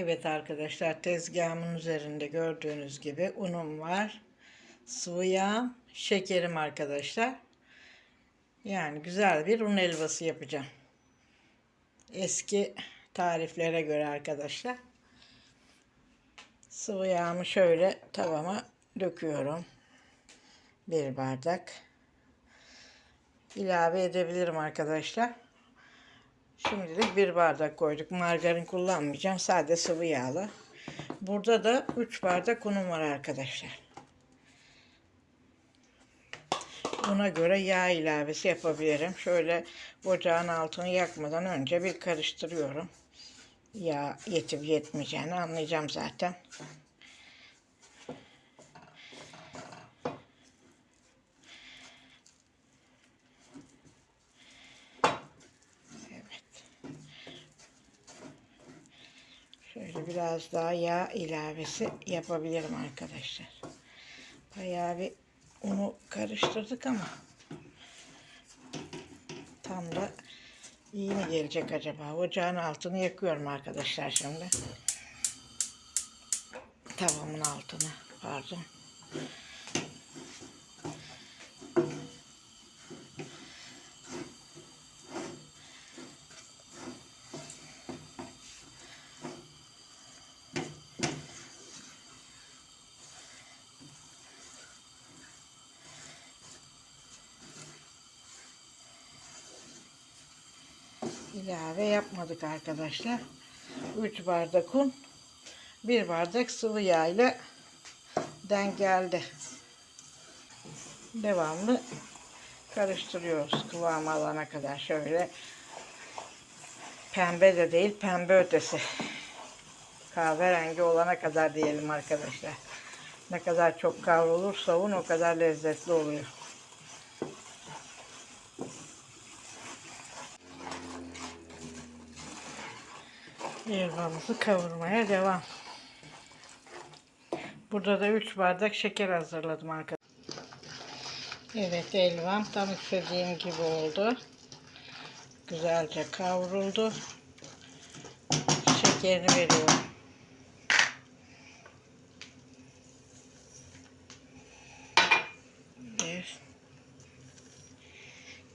Evet arkadaşlar tezgahımın üzerinde gördüğünüz gibi unum var. Sıvı yağım, şekerim arkadaşlar. Yani güzel bir un helvası yapacağım. Eski tariflere göre arkadaşlar. Sıvı yağımı şöyle tavama döküyorum. Bir bardak. ilave edebilirim arkadaşlar. Şimdilik bir bardak koyduk. Margarin kullanmayacağım. Sade sıvı yağlı. Burada da 3 bardak unum var arkadaşlar. Buna göre yağ ilavesi yapabilirim. Şöyle ocağın altını yakmadan önce bir karıştırıyorum. Yağ yetip yetmeyeceğini anlayacağım zaten. Şöyle biraz daha yağ ilavesi yapabilirim arkadaşlar. Bayağı bir unu karıştırdık ama tam da iyi mi gelecek acaba? Ocağın altını yakıyorum arkadaşlar şimdi. Tavamın altını pardon. İlave yapmadık arkadaşlar. 3 bardak un, 1 bardak sıvı yağ ile denk geldi. Devamlı karıştırıyoruz kıvamı alana kadar şöyle pembe de değil pembe ötesi kahverengi olana kadar diyelim arkadaşlar. Ne kadar çok kavrulursa un o kadar lezzetli oluyor. Helvamızı kavurmaya devam. Burada da 3 bardak şeker hazırladım arkadaşlar. Evet helvam tam istediğim gibi oldu. Güzelce kavruldu. Şekerini veriyorum. Bir,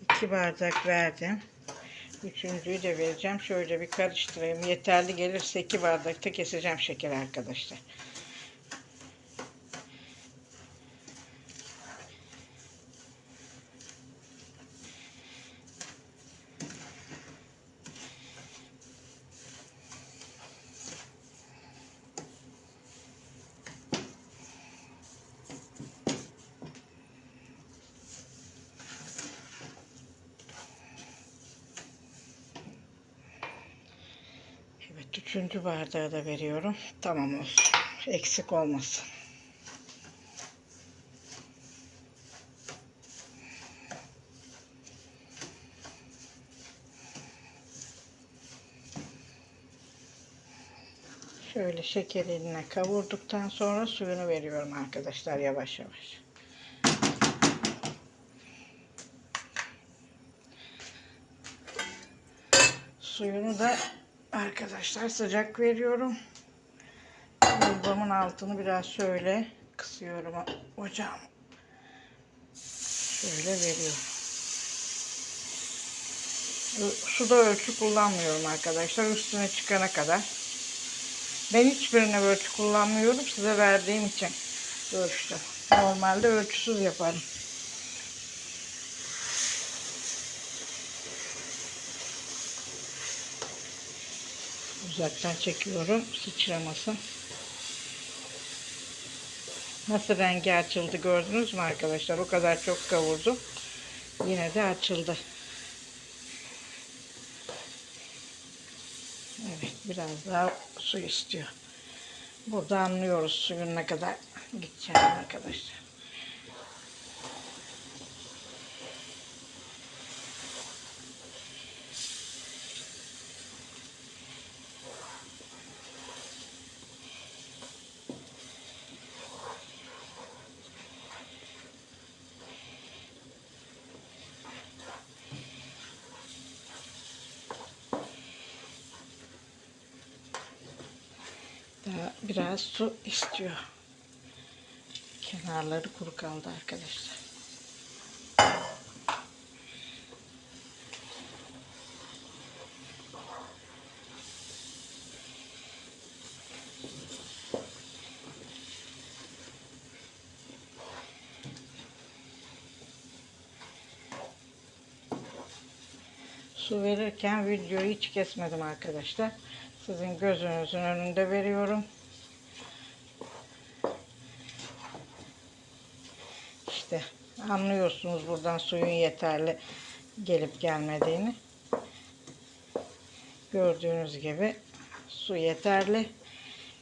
iki bardak verdim. Üçüncüyü de vereceğim. Şöyle bir karıştırayım. Yeterli gelirse iki bardakta keseceğim şeker arkadaşlar. Üçüncü bardağı da veriyorum. Tamam olsun. Eksik olmasın. Şöyle şeker eline kavurduktan sonra suyunu veriyorum arkadaşlar yavaş yavaş. Suyunu da arkadaşlar sıcak veriyorum. Bulbamın altını biraz şöyle kısıyorum ocağım. Şöyle veriyorum. Suda ölçü kullanmıyorum arkadaşlar. Üstüne çıkana kadar. Ben hiçbirine ölçü kullanmıyorum. Size verdiğim için ölçtüm. Normalde ölçüsüz yaparım. Uzaktan çekiyorum sıçramasın. Nasıl rengi açıldı gördünüz mü arkadaşlar? O kadar çok kavurdum. Yine de açıldı. Evet biraz daha su istiyor. Burada anlıyoruz suyun ne kadar gideceğini arkadaşlar. Daha biraz su istiyor. Kenarları kuru kaldı arkadaşlar. Su verirken videoyu hiç kesmedim arkadaşlar. Sizin gözünüzün önünde veriyorum. İşte anlıyorsunuz buradan suyun yeterli gelip gelmediğini. Gördüğünüz gibi su yeterli.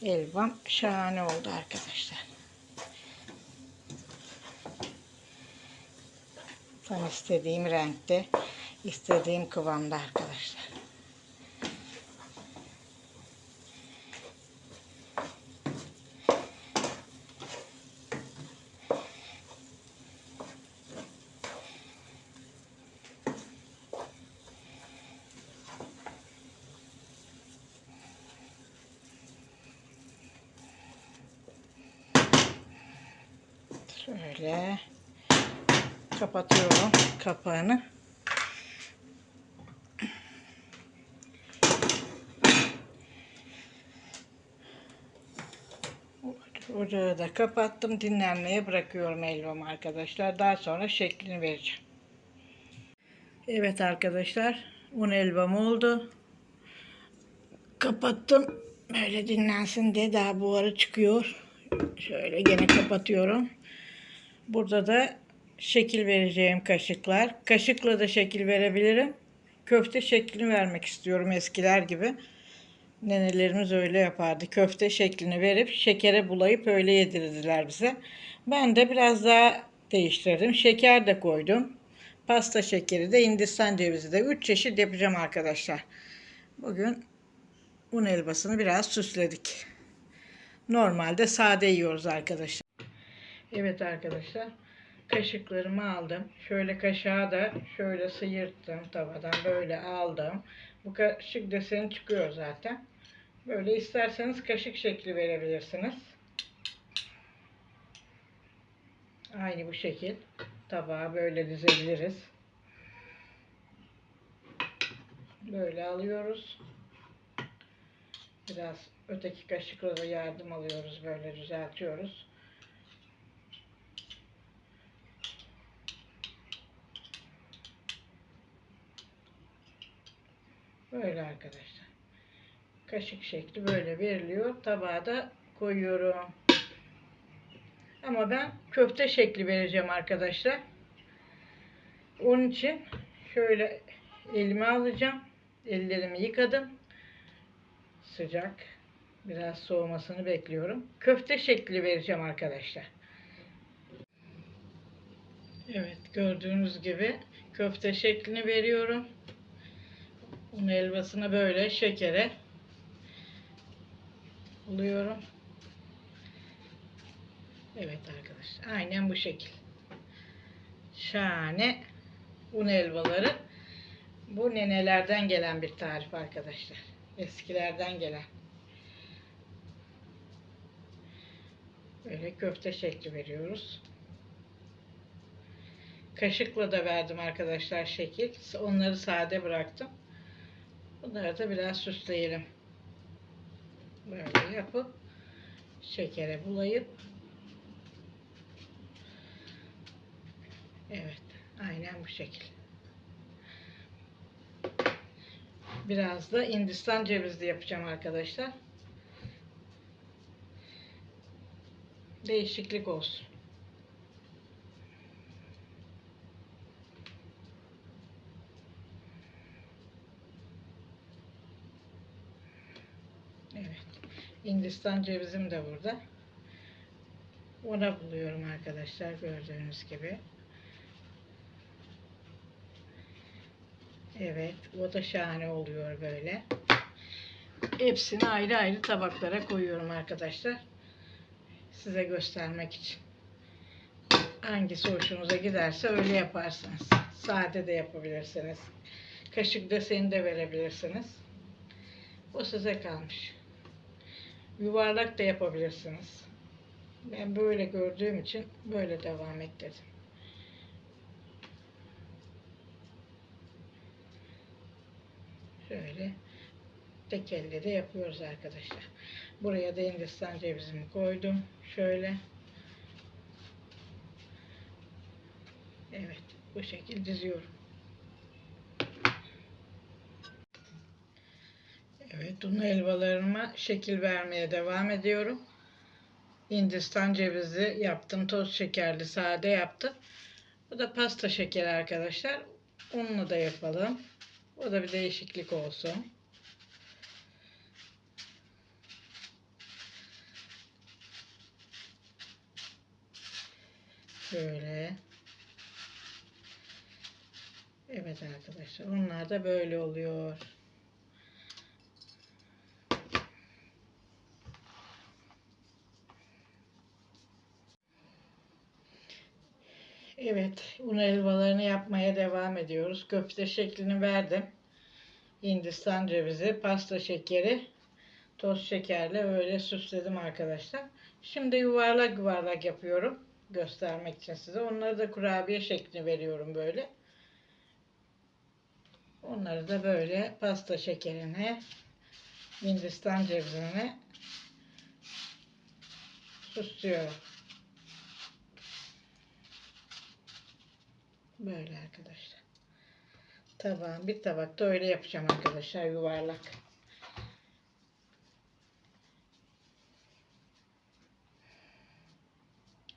Elbam şahane oldu arkadaşlar. Tam istediğim renkte, istediğim kıvamda arkadaşlar. Şöyle kapatıyorum kapağını. Ocağı da kapattım. Dinlenmeye bırakıyorum helvamı arkadaşlar. Daha sonra şeklini vereceğim. Evet arkadaşlar. Un helvam oldu. Kapattım. Böyle dinlensin diye daha buharı çıkıyor. Şöyle gene kapatıyorum. Burada da şekil vereceğim kaşıklar. Kaşıkla da şekil verebilirim. Köfte şeklini vermek istiyorum eskiler gibi. Nenelerimiz öyle yapardı. Köfte şeklini verip şekere bulayıp öyle yedirdiler bize. Ben de biraz daha değiştirdim. Şeker de koydum. Pasta şekeri de Hindistan cevizi de 3 çeşit yapacağım arkadaşlar. Bugün un helvasını biraz süsledik. Normalde sade yiyoruz arkadaşlar. Evet arkadaşlar. Kaşıklarımı aldım. Şöyle kaşığa da şöyle sıyırttım tavadan böyle aldım. Bu kaşık deseni çıkıyor zaten. Böyle isterseniz kaşık şekli verebilirsiniz. Aynı bu şekil. Tabağa böyle dizebiliriz. Böyle alıyoruz. Biraz öteki kaşıkla da yardım alıyoruz. Böyle düzeltiyoruz. Böyle arkadaşlar. Kaşık şekli böyle veriliyor. Tabağa da koyuyorum. Ama ben köfte şekli vereceğim arkadaşlar. Onun için şöyle elime alacağım. Ellerimi yıkadım. Sıcak. Biraz soğumasını bekliyorum. Köfte şekli vereceğim arkadaşlar. Evet gördüğünüz gibi köfte şeklini veriyorum. Un helvasını böyle şekere buluyorum. Evet arkadaşlar. Aynen bu şekil. Şahane un helvaları. Bu nenelerden gelen bir tarif arkadaşlar. Eskilerden gelen. Böyle köfte şekli veriyoruz. Kaşıkla da verdim arkadaşlar şekil. Onları sade bıraktım. Bunları da biraz süsleyelim. Böyle yapıp şekere bulayıp Evet. Aynen bu şekil. Biraz da Hindistan cevizli yapacağım arkadaşlar. Değişiklik olsun. Evet. Hindistan cevizim de burada. Ona buluyorum arkadaşlar gördüğünüz gibi. Evet, o da şahane oluyor böyle. Hepsini ayrı ayrı tabaklara koyuyorum arkadaşlar. Size göstermek için. Hangisi hoşunuza giderse öyle yaparsınız. Sade de yapabilirsiniz. Kaşık deseni de verebilirsiniz. O size kalmış. Yuvarlak da yapabilirsiniz. Ben böyle gördüğüm için böyle devam et dedim. Şöyle tek elle de yapıyoruz arkadaşlar. Buraya da Hindistan cevizimi koydum. Şöyle. Evet. Bu şekilde diziyorum. Evet. Un helvalarıma şekil vermeye devam ediyorum. Hindistan cevizi yaptım. Toz şekerli sade yaptım. Bu da pasta şekeri arkadaşlar. Unlu da yapalım. O da bir değişiklik olsun. Şöyle. Evet arkadaşlar. Onlar da böyle oluyor. Evet, un helvalarını yapmaya devam ediyoruz. Köfte şeklini verdim. Hindistan cevizi, pasta şekeri, toz şekerle öyle süsledim arkadaşlar. Şimdi yuvarlak yuvarlak yapıyorum. Göstermek için size. Onları da kurabiye şeklini veriyorum böyle. Onları da böyle pasta şekerine, Hindistan cevizine süslüyorum. Böyle arkadaşlar. Tabağım bir tabakta öyle yapacağım arkadaşlar yuvarlak.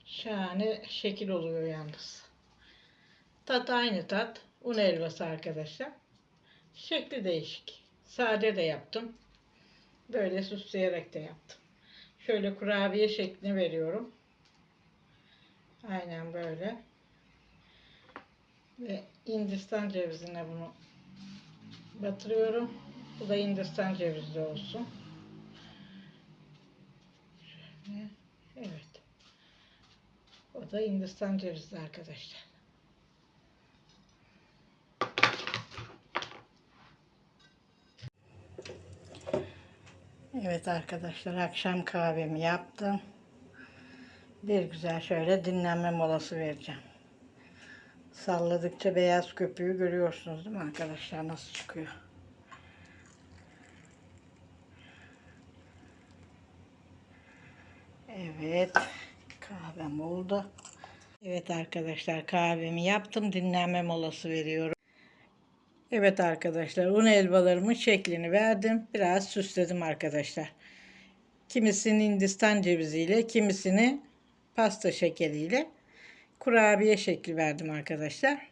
Şahane şekil oluyor yalnız. Tat aynı tat. Un helvası arkadaşlar. Şekli değişik. Sade de yaptım. Böyle süsleyerek de yaptım. Şöyle kurabiye şeklini veriyorum. Aynen böyle. Ve Hindistan cevizine bunu batırıyorum. Bu da Hindistan cevizi olsun. Şöyle. Evet. O da Hindistan cevizi arkadaşlar. Evet arkadaşlar akşam kahvemi yaptım. Bir güzel şöyle dinlenme molası vereceğim. Salladıkça beyaz köpüğü görüyorsunuz değil mi arkadaşlar nasıl çıkıyor. Evet kahvem oldu. Evet arkadaşlar kahvemi yaptım dinlenme molası veriyorum. Evet arkadaşlar un helvalarımın şeklini verdim. Biraz süsledim arkadaşlar. Kimisini Hindistan ceviziyle kimisini pasta şekeriyle kurabiye şekli verdim arkadaşlar.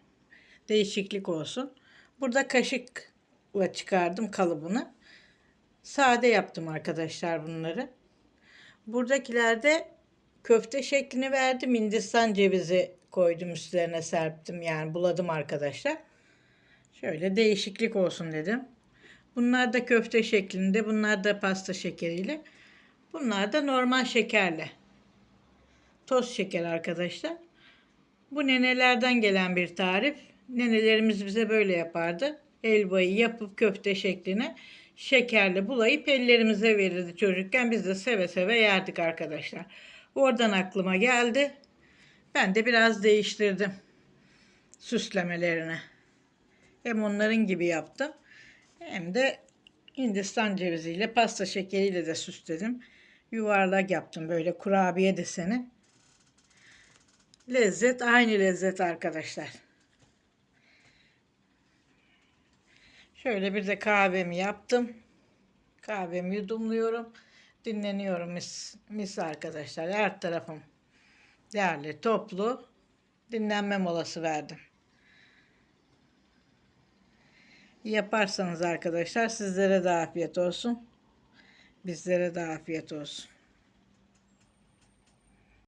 Değişiklik olsun. Burada kaşıkla çıkardım kalıbını. Sade yaptım arkadaşlar bunları. Buradakilerde köfte şeklini verdim. Hindistan cevizi koydum üstlerine serptim. Yani buladım arkadaşlar. Şöyle değişiklik olsun dedim. Bunlar da köfte şeklinde. Bunlar da pasta şekeriyle. Bunlar da normal şekerle. Toz şeker arkadaşlar. Bu nenelerden gelen bir tarif. Nenelerimiz bize böyle yapardı. Helvayı yapıp köfte şekline şekerle bulayıp ellerimize verirdi çocukken. Biz de seve seve yerdik arkadaşlar. Oradan aklıma geldi. Ben de biraz değiştirdim süslemelerini. Hem onların gibi yaptım. Hem de Hindistan ceviziyle pasta şekeriyle de süsledim. Yuvarlak yaptım böyle kurabiye deseni. Lezzet aynı lezzet arkadaşlar. Şöyle bir de kahvemi yaptım. Kahvemi yudumluyorum. Dinleniyorum mis, mis arkadaşlar. Her tarafım değerli, toplu. Dinlenme molası verdim. Yaparsanız arkadaşlar sizlere de afiyet olsun. Bizlere de afiyet olsun.